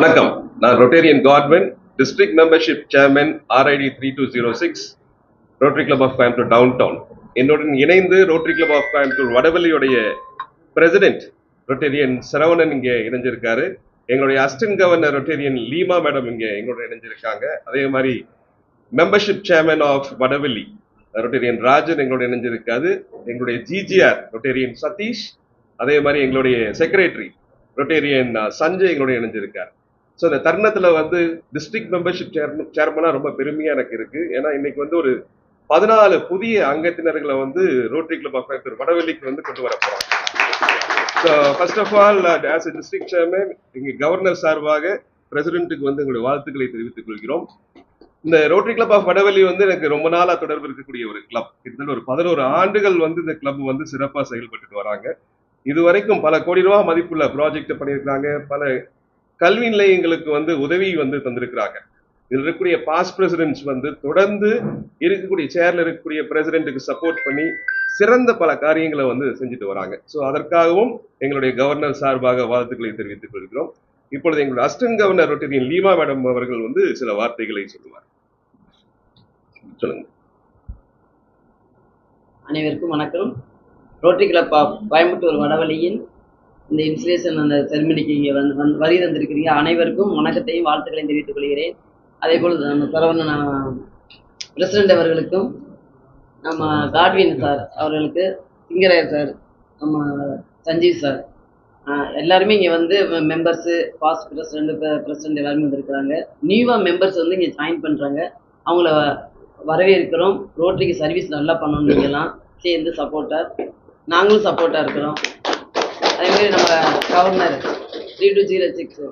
வணக்கம். நான் Rotarian garment district membership chairman RID three two zero six Rotary club of Coimbatore town town என்னுடன் இணைந்து Rotary club of Coimbatore வடவெளியுடைய president Rotarian Saravanan இங்கே இணைஞ்சிருக்காரு. எங்களுடைய assistant governor Rotarian Leema madam இங்கே எங்களோட இணைஞ்சிருக்காங்க. அதே மாதிரி membership chairman of Vadavalli Rotarian Rajan எங்களோட இணைஞ்சிருக்காது எங்களுடைய ஜிஜிஆர் ரொட்டேரியன் சதீஷ் அதே மாதிரி எங்களுடைய செக்ரட்டரி ரொட்டேரியன் சஞ்சய் எங்களோட இணைஞ்சிருக்கார். ஸோ இந்த தருணத்தில் வந்து டிஸ்ட்ரிக்ட் மெம்பர்ஷிப் சேர்மன் சேர்மனாக ரொம்ப பெருமையாக எனக்கு இருக்குது ஏன்னா இன்னைக்கு வந்து ஒரு பதினாலு புதிய அங்கத்தினர்களை வந்து ரோட்டரி கிளப் ஆஃப் கோயம்புத்தூர் வடவெளிக்கு வந்து கொண்டு வர போகிறாங்க so first of all as a district chairman இங்கே கவர்னர் சார்பாக பிரசிடென்ட்டுக்கு வந்து எங்களுடைய வாழ்த்துக்களை தெரிவித்துக் கொள்கிறோம். இந்த ரோட்டரி கிளப் ஆஃப் வடவெளி வந்து எனக்கு ரொம்ப நாளாக தொடர்பு இருக்கக்கூடிய ஒரு கிளப் கிட்டத்தட்ட ஒரு பதினோரு ஆண்டுகள் வந்து இந்த கிளப் வந்து சிறப்பாக செயல்பட்டு வராங்க. இதுவரைக்கும் பல கோடி ரூபா மதிப்புள்ள ப்ராஜெக்ட் பண்ணியிருக்காங்க. பல கல்வி நிலையங்களுக்கு வந்து உதவி வந்து தந்திருக்கிறாங்க. இதில் இருக்கக்கூடிய பாஸ்ட் பிரசிடென்ட்ஸ் வந்து தொடர்ந்து இருக்கக்கூடிய சேர்ல இருக்கக்கூடிய பிரசிடென்ட்டுக்கு சப்போர்ட் பண்ணி சிறந்த பல காரியங்களை வந்து செஞ்சுட்டு வராங்க. ஸோ அதற்காகவும் எங்களுடைய கவர்னர் சார்பாக வாழ்த்துக்களை தெரிவித்துக் கொள்கிறோம். இப்பொழுது எங்களுடைய assistant governor Rotarian Leema madam அவர்கள் வந்து சில வார்த்தைகளை சொல்லுவார். சொல்லுங்க. அனைவருக்கும் வணக்கம். ரோட்டரி கிளப் ஆஃப் கோயம்புத்தூர் வடவழியின் இந்த இன்ஸ்டலேஷன் அந்த செரிமனிக்கு இங்கே வந்து வந்து வரி தந்திருக்கிறீங்க. அனைவருக்கும் வணக்கத்தையும் வாழ்த்துக்களையும் தெரிவித்துக் கொள்கிறேன். அதே போல் நம்ம சரவணன் பிரசிடென்ட் அவர்களுக்கும் நம்ம காட்வின் சார் அவர்களுக்கு சிங்கராயர் சார் நம்ம சஞ்சீவ் சார் எல்லாருமே இங்கே வந்து மெம்பர்ஸு பாஸ்ட் பிரசிடென்ட் பிரசிடென்ட் எல்லாருமே வந்துருக்குறாங்க. நியூவாக மெம்பர்ஸ் வந்து இங்கே ஜாயின் பண்ணுறாங்க அவங்கள வரவேற்கிறோம். ரோட்டரிக்கு சர்வீஸ் நல்லா பண்ணணும் நீங்கள்லாம் சேர்ந்து சப்போர்ட்டாக நாங்களும் சப்போர்ட்டாக இருக்கிறோம். அதே மாதிரி நம்ம governor three two zero six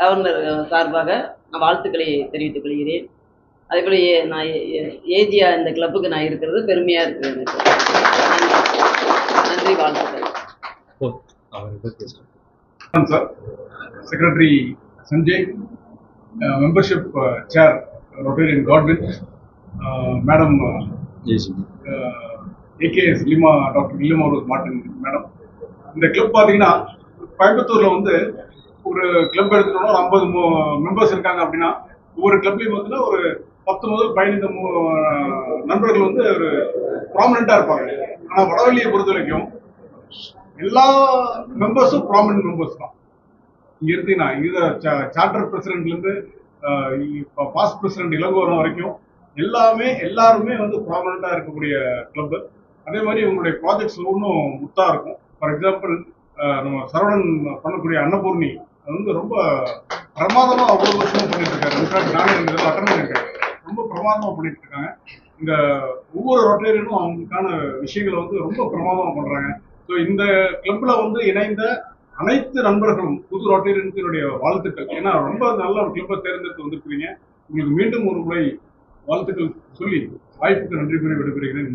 governor சார்பாக நான் வாழ்த்துக்களை தெரிவித்துக் கொள்கிறேன். அதே போல் ஏ நான் ஏஜியா இந்த கிளப்புக்கு நான் இருக்கிறது பெருமையாக இருக்குது எனக்கு. நன்றி. வாழ்த்துக்கள். Sir. Secretary Sanjay membership chair Rotarian Godwin madam AKS Lima doctor William அவர்கள் மார்டின் மேடம் இந்த கிளப் பார்த்தீங்கன்னா கோயம்புத்தூரில் வந்து ஒரு கிளப் எடுத்துட்டோம்னா ஒரு ஐம்பது மெம்பர்ஸ் இருக்காங்க அப்படின்னா ஒவ்வொரு கிளப்லையும் பார்த்தீங்கன்னா ஒரு பத்து முதல் பதினைந்து நண்பர்கள் வந்து ஒரு ப்ராமினெண்ட்டாக இருப்பாங்க. ஆனால் வடவள்ளியை பொறுத்த வரைக்கும் எல்லா மெம்பர்ஸும் ப்ராமினன்ட் மெம்பர்ஸ் தான். இங்க இருந்தீங்கன்னா இது சார்ட்டர் பிரசிடென்ட்லேருந்து பாஸ்ட் பிரசிடென்ட் இளங்கோவரம் வரைக்கும் எல்லாமே எல்லாருமே வந்து ப்ராமினண்டா இருக்கக்கூடிய கிளப் அதே மாதிரி உங்களுடைய ப்ராஜெக்ட்ஸ் ஒன்றும் முத்தா இருக்கும். ஃபார் எக்ஸாம்பிள் uh, நம்ம சரவணன் பண்ணக்கூடிய அன்னபூர்ணி அது வந்து ரொம்ப பிரமாதமாக அவ்வளோ வருஷமும் பண்ணிட்டு இருக்காரு இன்ஃபேக்ட் நானே இந்த அட்டன் பண்ணியிருக்கேன். ரொம்ப பிரமாதமாக பண்ணிட்டு இருக்காங்க இந்த ஒவ்வொரு ரொட்டேரியனும் அவங்களுக்கான விஷயங்களை வந்து ரொம்ப பிரமாதமாக பண்ணுறாங்க ஸோ இந்த கிளப்பில் வந்து இணைந்த அனைத்து நண்பர்களும் புது ரொட்டேரியன்ஸினுடைய வாழ்த்துக்கள். ஏன்னா ரொம்ப நல்ல ஒரு கிளப்பை தேர்ந்தெடுத்து வந்திருக்கிறீங்க. உங்களுக்கு மீண்டும் ஒரு முறை வாழ்த்துக்கள் சொல்லி வாய்ப்புக்கு நன்றி கூறி விடுபெறுகிறேன்.